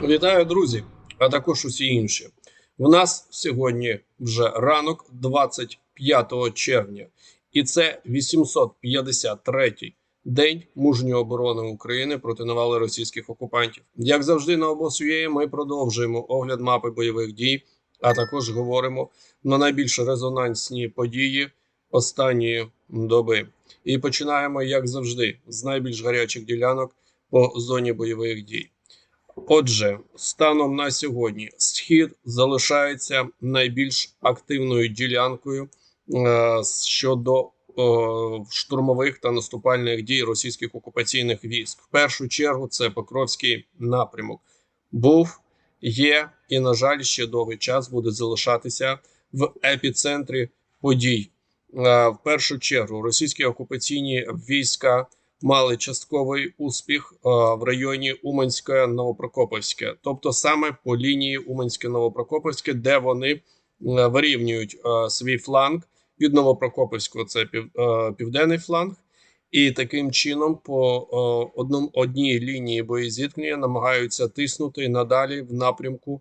Вітаю, друзі, а також усі інші. У нас сьогодні вже ранок, 25 червня, і це 853-й день мужньої оборони України проти навали російських окупантів. Як завжди, на обосує ми продовжуємо огляд мапи бойових дій, а також говоримо на найбільш резонансні події останньої доби. І починаємо, як завжди, з найбільш гарячих ділянок по зоні бойових дій. Отже, станом на сьогодні схід залишається найбільш активною ділянкою е, щодо е, штурмових та наступальних дій російських окупаційних військ. В першу чергу це Покровський напрямок. Був, є і, на жаль, ще довгий час буде залишатися в епіцентрі подій. Е, в першу чергу російські окупаційні війська мали частковий успіх е, в районі Уманське Новопрокопівське, тобто саме по лінії Уманське Новопрокопівське, де вони е, вирівнюють е, свій фланг. Від Новопрокопівського, це пів, південний фланг, і таким чином по е, одному одній лінії боєзіткнення намагаються тиснути надалі в напрямку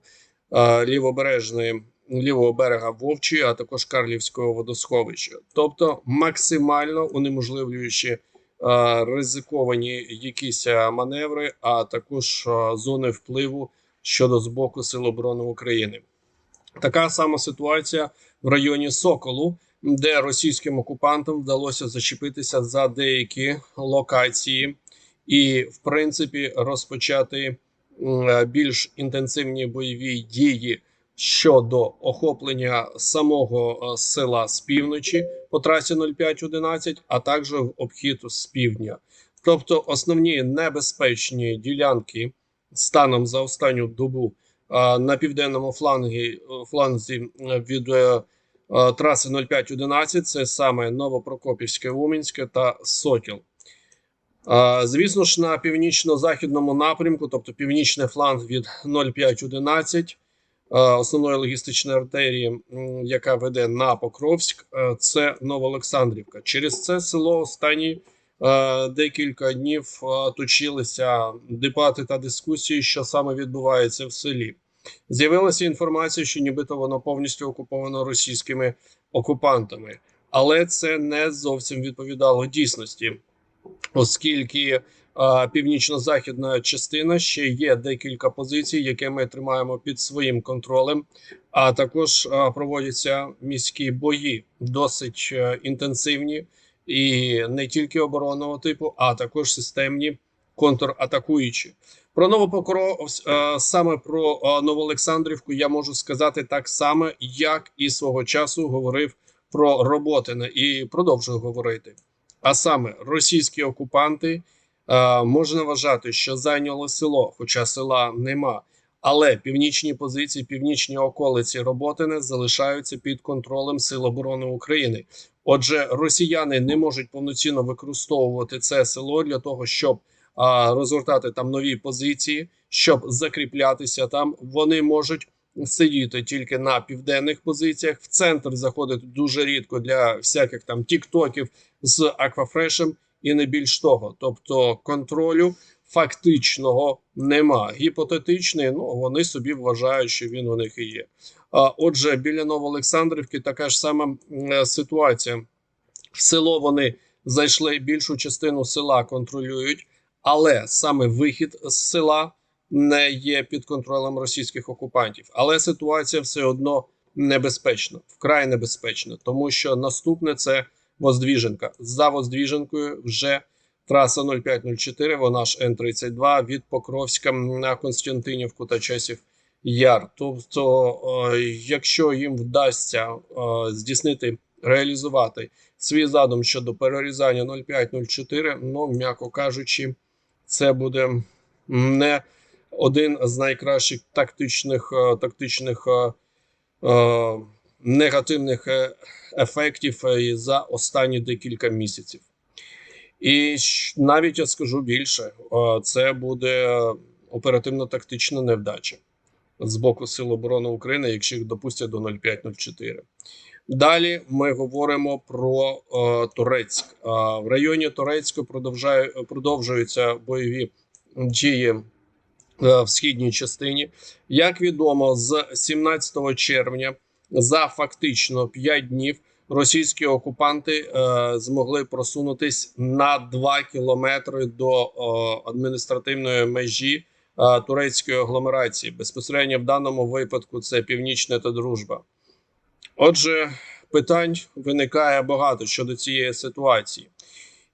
е, лівобережної. Лівого берега Вовчі, а також Карлівського водосховища, тобто максимально унеможливлюючи ризиковані якісь е, маневри, а також е, зони впливу щодо з боку Сил оборони України. Така сама ситуація в районі Соколу, де російським окупантам вдалося зачепитися за деякі локації, і, в принципі, розпочати е, більш інтенсивні бойові дії щодо охоплення самого е, села з півночі по трасі 0511, а також в обхід з півдня. Тобто основні небезпечні ділянки станом за останню добу е, на південному флангі, е, фланзі від траси 0511 це саме Новопрокопівське, Умінське та Сокіл. Звісно ж, на північно-західному напрямку, тобто північний фланг від 0511, е, основної логістичної артерії, яка веде на Покровськ, е, це Новоолександрівка. Через це село останні е, декілька днів е, точилися дебати та дискусії, що саме відбувається в селі. З'явилася інформація, що нібито воно повністю окуповано російськими окупантами, але це не зовсім відповідало дійсності, оскільки північно-західна частина ще є декілька позицій, які ми тримаємо під своїм контролем. А також проводяться міські бої, досить е, інтенсивні і не тільки оборонного типу, а також системні контратакуючі. Про Новопокровськ, е, саме про е, Новоолександрівку я можу сказати так само, як і свого часу говорив про Роботине і продовжую говорити. А саме російські окупанти е, можна вважати, що зайняло село, хоча села нема. Але північні позиції, північні околиці Роботине залишаються під контролем Сил оборони України. Отже, росіяни не можуть повноцінно використовувати це село для того, щоб а, розгортати там нові позиції, щоб закріплятися там. Вони можуть сидіти тільки на південних позиціях. В центр заходити дуже рідко для всяких там тіктоків з аквафрешем, і не більш того. Тобто контролю фактичного нема. Гіпотетичний, ну вони собі вважають, що він у них і є. Отже, біля Новоолександрівки така ж сама е, ситуація. В село вони зайшли більшу частину села контролюють, але саме вихід з села не є під контролем російських окупантів. Але ситуація все одно небезпечна, вкрай небезпечна, тому що наступне це Воздвіженка. За Воздвіженкою вже траса 0504, вона ж Н-32 від Покровська на Константинівку та часів Яр. Тобто, е, якщо їм вдасться е, здійснити реалізувати свій задум щодо перерізання 0504, ну м'яко кажучи, це буде не один з найкращих тактичних е, тактичних е, е, негативних ефектів за останні декілька місяців. І навіть я скажу більше, це буде оперативно-тактична невдача з боку Сил оборони України, якщо їх допустять до 0504. Далі ми говоримо про е, Турецьк. Е, в районі Турецьку продовжує, продовжуються бойові дії в східній частині. Як відомо, з 17 червня за фактично 5 днів російські окупанти е, змогли просунутись на 2 кілометри до е, адміністративної межі е, турецької агломерації. Безпосередньо в даному випадку це північне та дружба. Отже, питань виникає багато щодо цієї ситуації.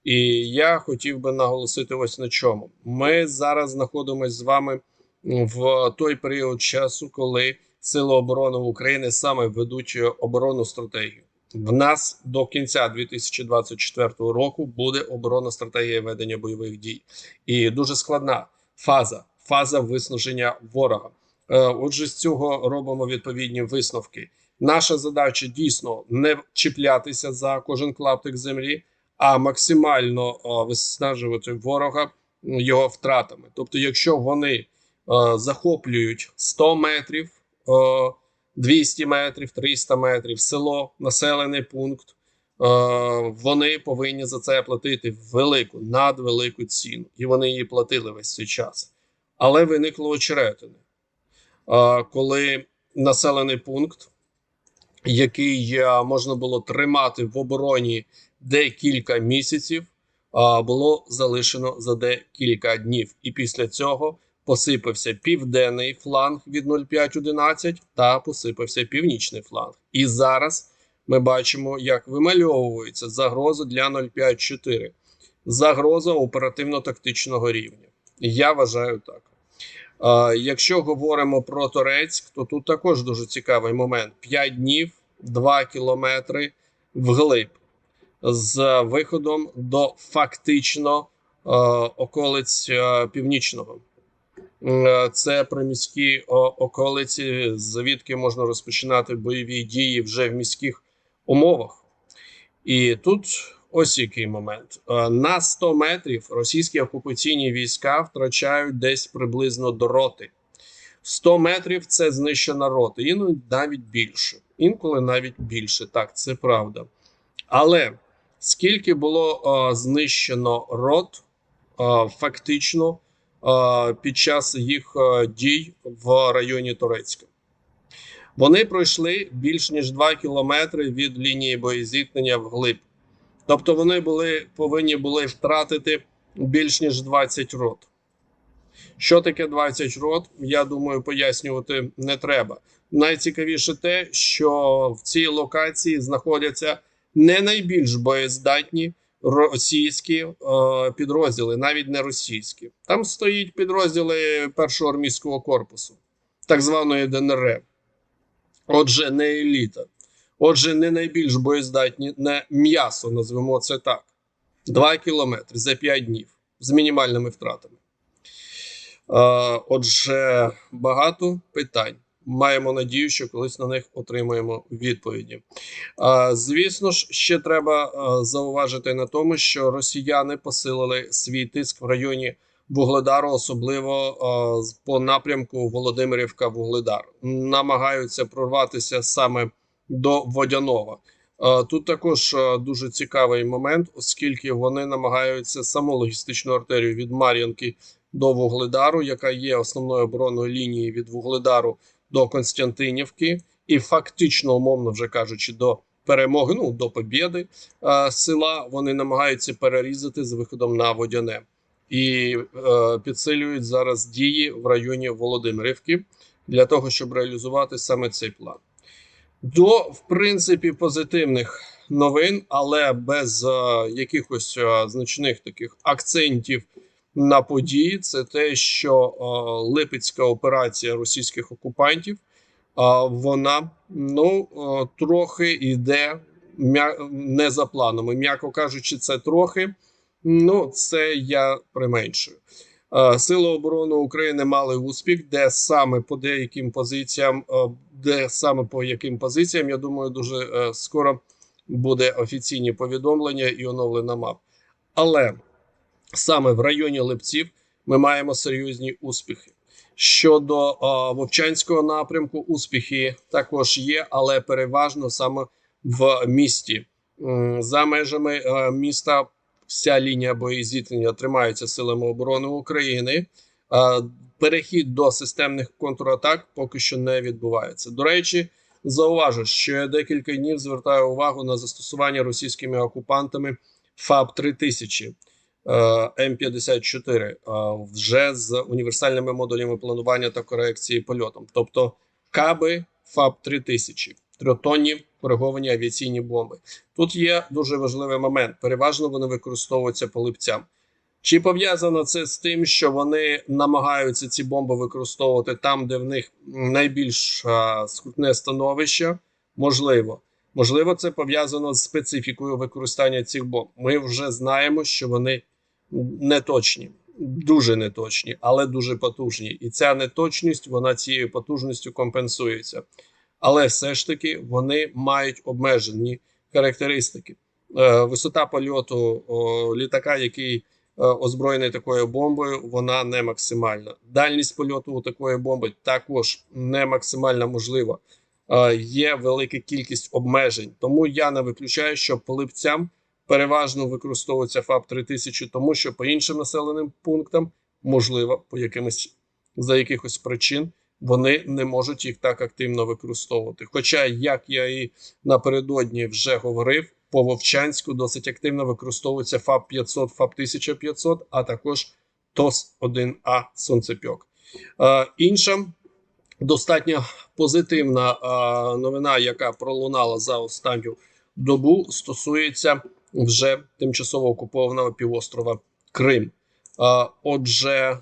І я хотів би наголосити ось на чому. Ми зараз знаходимося з вами в той період часу, коли Сили оборони України саме ведуть оборонну стратегію. В нас до кінця 2024 року буде оборонна стратегія ведення бойових дій, і дуже складна фаза фаза виснаження ворога. Е, Отже, з цього робимо відповідні висновки. Наша задача дійсно не чіплятися за кожен клаптик землі, а максимально виснажувати ворога його втратами. Тобто, якщо вони захоплюють 100 метрів, е, 200 метрів, 300 метрів, село, населений пункт, вони повинні за це платити велику, надвелику ціну, і вони її платили весь цей час. Але виникло очеретине, е, коли населений пункт, який можна було тримати в обороні декілька місяців, а, було залишено за декілька днів, і після цього посипався південний фланг від 0,511 та посипався північний фланг. І зараз ми бачимо, як вимальовується загроза для 0,54. Загроза оперативно-тактичного рівня. Я вважаю так. Якщо говоримо про Торецьк, то тут також дуже цікавий момент: 5 днів, 2 кілометри вглиб з виходом до фактично е, околиць е, північного. Е, Це приміські околиці, звідки можна розпочинати бойові дії вже в міських умовах. І тут ось який момент: Е, на 100 метрів російські окупаційні війська втрачають десь приблизно до роти. 100 метрів це знищена рота, іноді навіть більше. Інколи навіть більше. Так, це правда. Але скільки було е, знищено рот е, фактично е, під час їх е, дій в районі Турецька? Вони пройшли більш ніж 2 кілометри від лінії боєзіткнення вглиб. Тобто вони були, повинні були втратити більш ніж 20 рот. Що таке 20 рот? Я думаю, пояснювати не треба. Найцікавіше те, що в цій локації знаходяться не найбільш боєздатні російські е, підрозділи, навіть не російські. Там стоїть підрозділи першого армійського корпусу, так званої ДНР. Отже, не еліта. Отже, не найбільш боєздатні, не м'ясо, назвемо це так. 2 кілометри за 5 днів з мінімальними втратами. Е, Отже, багато питань. Маємо надію, що колись на них отримаємо відповіді. Звісно ж, ще треба зауважити на тому, що росіяни посилили свій тиск в районі Вугледару, особливо з- по напрямку Володимирівка Вугледар. Намагаються прорватися саме до Водяного. Е, Тут також дуже цікавий момент, оскільки вони намагаються саму логістичну артерію від Мар'їнки до Вугледару, яка є основною оборонною лінією від Вугледару до Константинівки, і фактично, умовно вже кажучи, до перемоги, ну до побєди е, села, вони намагаються перерізати з виходом на Водяне і е, підсилюють зараз дії в районі Володимирівки для того, щоб реалізувати саме цей план. До в принципі позитивних новин, але без е, якихось е, значних таких акцентів на події, це те, що е, Липецька операція російських окупантів е, вона ну е, трохи йде не за планом. І, М'яко кажучи, це трохи. Ну, це я применшую. Сили оборони України мали успіх, де саме по деяким позиціям, де саме по яким позиціям, я думаю, дуже скоро буде офіційні повідомлення і оновлена мап. Але саме в районі Липців ми маємо серйозні успіхи. Щодо е, Вовчанського напрямку, успіхи також є, але переважно саме в місті. За межами е, міста вся лінія боєзіткнення тримається силами оборони України. А, перехід до системних контратак поки що не відбувається. До речі, зауважу, що я декілька днів звертаю увагу на застосування російськими окупантами ФАБ 3000 М54 е, вже з універсальними модулями планування та корекції польотом, тобто каби ФАБ 3000 трьохтонні кориговані авіаційні бомби. Тут є дуже важливий момент. Переважно вони використовуються по липцям. Чи пов'язано це з тим, що вони намагаються ці бомби використовувати там, де в них найбільш а, скрутне становище? Можливо, можливо, це пов'язано з специфікою використання цих бомб. Ми вже знаємо, що вони неточні, дуже неточні, але дуже потужні. І ця неточність вона цією потужністю компенсується. Але все ж таки вони мають обмежені характеристики. Е, висота польоту літака, який е, озброєний такою бомбою, вона не максимальна. Дальність польоту у такої бомби також не максимально можлива. Е, є велика кількість обмежень, тому я не виключаю, що по липцям переважно використовується ФАБ 3000, тому що по іншим населеним пунктам можливо по якимось за якихось причин вони не можуть їх так активно використовувати. Хоча, як я і напередодні вже говорив, по Вовчанську досить активно використовується ФАБ 500, ФАБ 1500, а також ТОС 1А Сонцепьок. Е, інша достатньо позитивна е, новина, яка пролунала за останню добу, стосується вже тимчасово окупованого півострова Крим. Отже,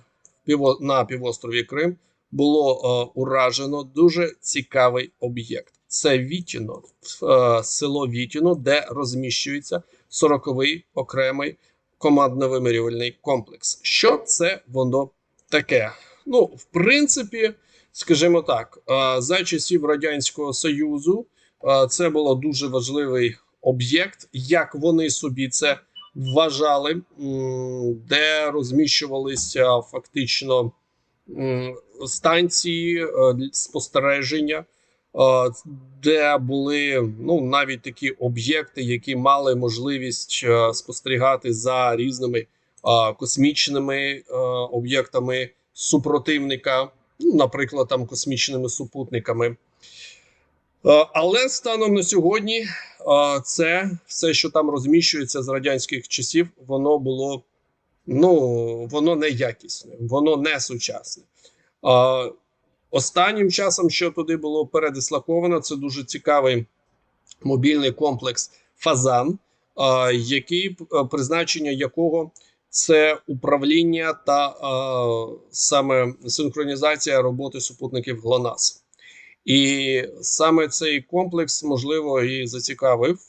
на півострові Крим було уражено дуже цікавий об'єкт. Це Вітіно, село Вітіно, де розміщується 40-й окремий командно-вимірювальний комплекс. Що це воно таке? Ну, в принципі, скажімо так, за часів Радянського Союзу це було дуже важливий об'єкт, як вони собі це вважали, де розміщувалися фактично станції е, спостереження, е, де були ну навіть такі об'єкти, які мали можливість е, спостерігати за різними космічними об'єктами супротивника, ну, наприклад, там космічними супутниками. Е, Але станом на сьогодні е, це все, що там розміщується з радянських часів, воно було ну воно не якісне, воно не сучасне. Е, Останнім часом, що туди було передислоковано, це дуже цікавий мобільний комплекс Фазан, який призначення якого це управління та саме синхронізація роботи супутників ГЛОНАСС. І саме цей комплекс можливо і зацікавив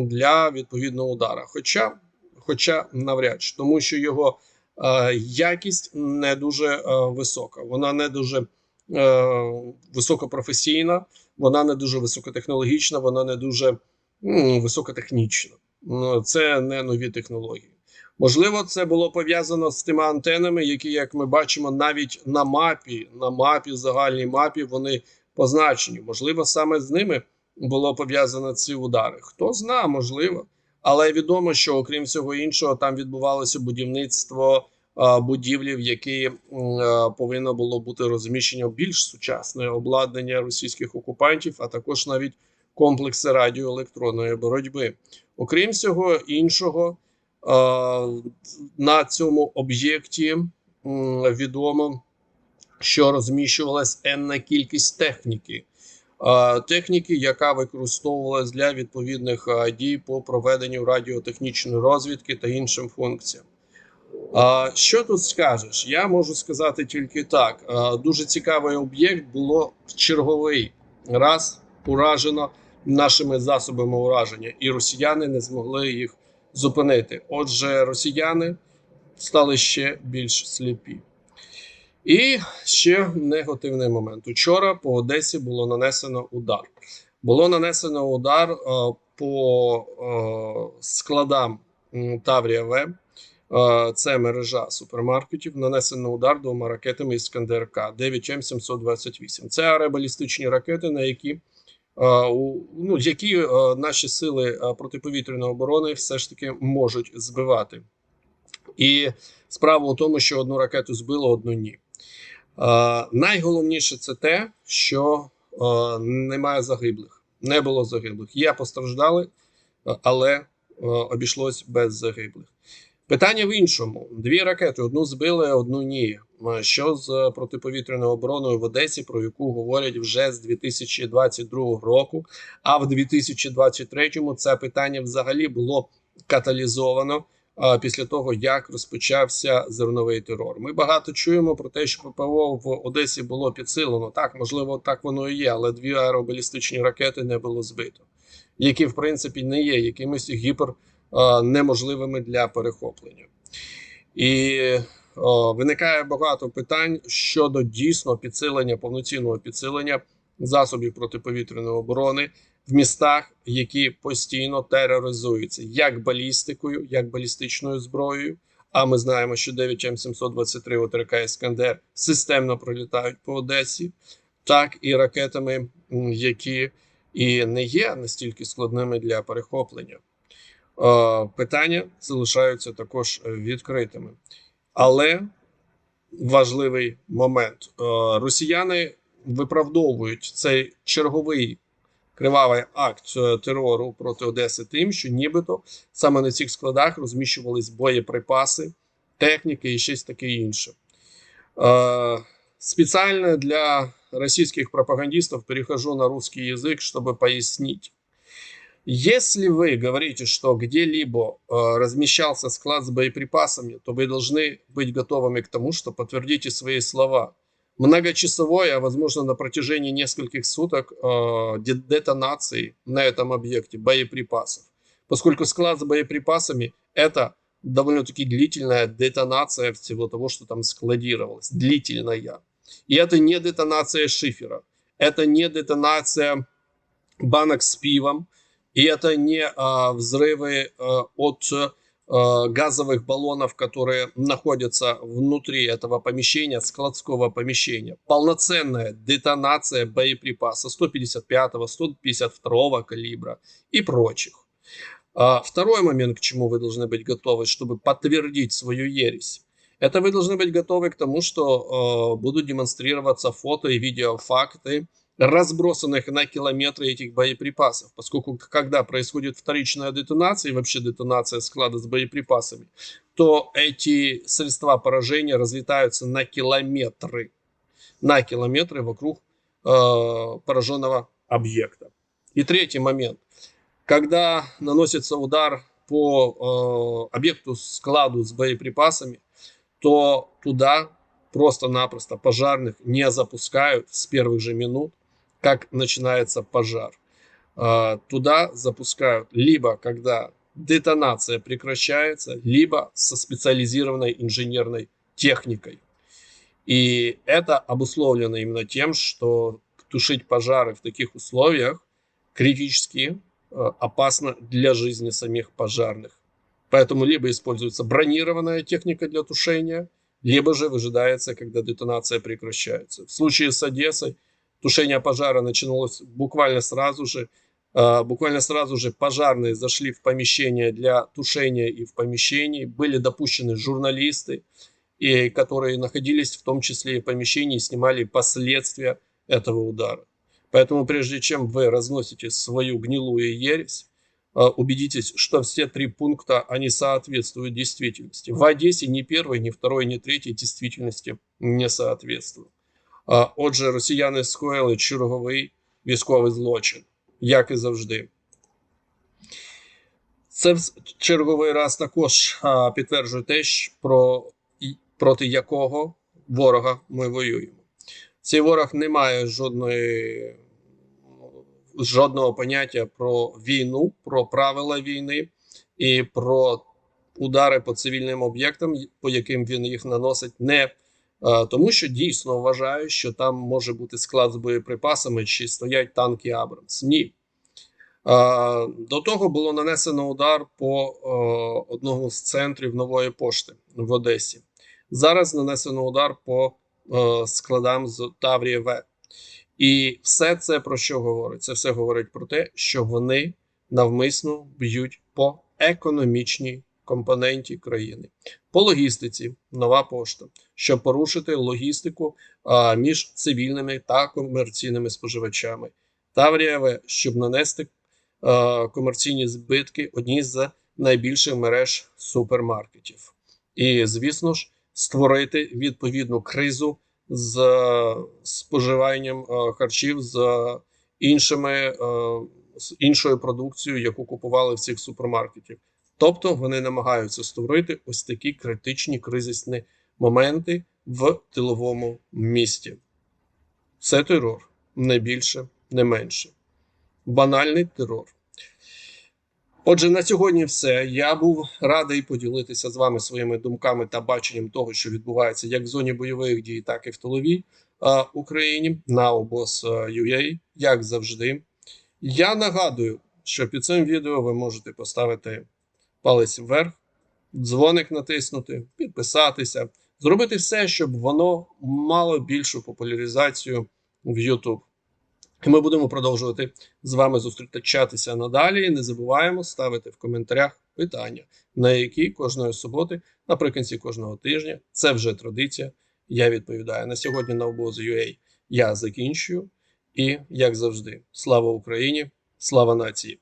для відповідного удара. Хоча, хоча навряд чи, тому що його е, якість не дуже е, висока, вона не дуже е, високопрофесійна, вона не дуже високотехнологічна, вона не дуже м, високотехнічна. Ну, Це не нові технології. Можливо, це було пов'язано з тими антенами, які, як ми бачимо, навіть на мапі, на мапі, загальній мапі, вони позначені. Можливо, саме з ними було пов'язано ці удари. Хто зна, можливо. Але відомо, що окрім всього іншого, там відбувалося будівництво будівлі, в які повинно було бути розміщення більш сучасне обладнання російських окупантів, а також навіть комплекси радіоелектронної боротьби. Окрім всього іншого, на цьому об'єкті відомо що розміщувалась енна кількість техніки, техніки, яка використовувалась для відповідних дій по проведенню радіотехнічної розвідки та іншим функціям. Що тут скажеш? Я можу сказати тільки так: дуже цікавий об'єкт було в черговий раз уражено нашими засобами ураження, і росіяни не змогли їх зупинити. Отже, росіяни стали ще більш сліпі. І ще негативний момент. Учора по Одесі було нанесено удар. Було нанесено удар е, по е, складам Таврія В. Е, це мережа супермаркетів. Нанесено удар двома ракетами Іскандер К 9М728. Це аеробалістичні ракети, на які, ну, які наші сили протиповітряної оборони все ж таки можуть збивати. І справа у тому, що одну ракету збило, одну ні. Е, найголовніше це те, що е, немає загиблих. Не було загиблих. Є постраждали, е, але обійшлось без загиблих. Питання в іншому: дві ракети: одну збили, одну ні. Що з протиповітряною обороною в Одесі, про яку говорять вже з 2022 року. А в 2023 це питання взагалі було каталізовано після того, як розпочався зерновий терор. Ми багато чуємо про те, що ППО в Одесі було підсилено. Так, можливо, так воно і є, але дві аеробалістичні ракети не було збито, які в принципі не є якимись гіпер неможливими для перехоплення. І о, виникає багато питань щодо дійсно підсилення, повноцінного підсилення засобів протиповітряної оборони в містах, які постійно тероризуються як балістикою, як балістичною зброєю. А ми знаємо, що 9 М723 ОТРК Іскандер системно пролітають по Одесі, так і ракетами, які і не є настільки складними для перехоплення. Е, Питання залишаються також відкритими. Але важливий момент: Е, росіяни виправдовують цей черговий кривавий акт е, терору проти Одеси тим, що нібито саме на цих складах розміщувались боєприпаси, техніки і щось таке інше. Е, Специально для российских пропагандистов перехожу на русский язык, чтобы пояснить. Если вы говорите, что где-либо э, размещался склад с боеприпасами, то вы должны быть готовыми к тому, что подтвердите свои слова. Многочасовой, а возможно на протяжении нескольких суток э, де- детонации на этом объекте боеприпасов. Поскольку склад с боеприпасами это довольно-таки длительная детонация всего того, что там складировалось. Длительная. И это не детонация шифера. Это не детонация банок с пивом. И это не а, взрывы а, от а, газовых баллонов, которые находятся внутри этого помещения, складского помещения. Полноценная детонация боеприпаса 155, 152 калибра и прочих. А, Второй момент, к чему вы должны быть готовы, чтобы подтвердить свою ересь. Это вы должны быть готовы к тому, что э, будут демонстрироваться фото и видеофакты разбросанных на километры этих боеприпасов, поскольку когда происходит вторичная детонация и вообще детонация склада с боеприпасами, то эти средства поражения разлетаются на километры, на километры вокруг э, пораженного объекта. И третий момент. Когда наносится удар по э, объекту складу с боеприпасами, то туда просто-напросто пожарных не запускают с первых же минут, как начинается пожар. А, Туда запускают либо когда детонация прекращается, либо со специализированной инженерной техникой. И это обусловлено именно тем, что тушить пожары в таких условиях критически э, опасно для жизни самих пожарных. Поэтому либо используется бронированная техника для тушения, либо же выжидается, когда детонация прекращается. В случае с Одессой тушение пожара начиналось буквально сразу же. Э, Буквально сразу же пожарные зашли в помещение для тушения и в помещении. Были допущены журналисты, и которые находились в том числе и в помещении и снимали последствия этого удара. Поэтому прежде чем вы разносите свою гнилую ересь, э, убедитесь, что все три пункта, они соответствуют действительности. В Одессе ни первый, ни второй, ни третий действительности не соответствуют. Отже, росіяни скоїли черговий військовий злочин, як і завжди. Це в черговий раз також підтверджує те, про, проти якого ворога ми воюємо. Цей ворог не має жодної, жодного поняття про війну, про правила війни і про удари по цивільним об'єктам, по яким він їх наносить, не тому, що дійсно вважає, що там може бути склад з боєприпасами чи стоять танки Абрамс. Ні. Е, До того було нанесено удар по е, одному з центрів нової пошти в Одесі. Зараз нанесено удар по е, складам з Таврія В. І все це про що говорить? Це все говорить про те, що вони навмисно б'ють по економічній компоненті країни. По логістиці нова пошта, щоб порушити логістику а, між цивільними та комерційними споживачами. Таврія, щоб нанести а, комерційні збитки одній з найбільших мереж супермаркетів. І, звісно ж, створити відповідну кризу з споживанням е, харчів з іншими е, з іншою продукцією, яку купували в цих супермаркетів. Тобто вони намагаються створити ось такі критичні кризисні моменти в тиловому місті. Це терор, не більше, не менше. Банальний терор. Отже, на сьогодні все. Я був радий поділитися з вами своїми думками та баченням того, що відбувається як в зоні бойових дій, так і в тиловій е, Україні на обоз.ua, як завжди. Я нагадую, що під цим відео ви можете поставити палець вверх, дзвоник натиснути, підписатися, зробити все, щоб воно мало більшу популяризацію в YouTube. І ми будемо продовжувати з вами зустрічатися надалі. Не забуваємо ставити в коментарях питання, на які кожної суботи, наприкінці кожного тижня, це вже традиція. Я відповідаю на сьогодні на обоз.ua я закінчую. І як завжди, слава Україні, слава нації!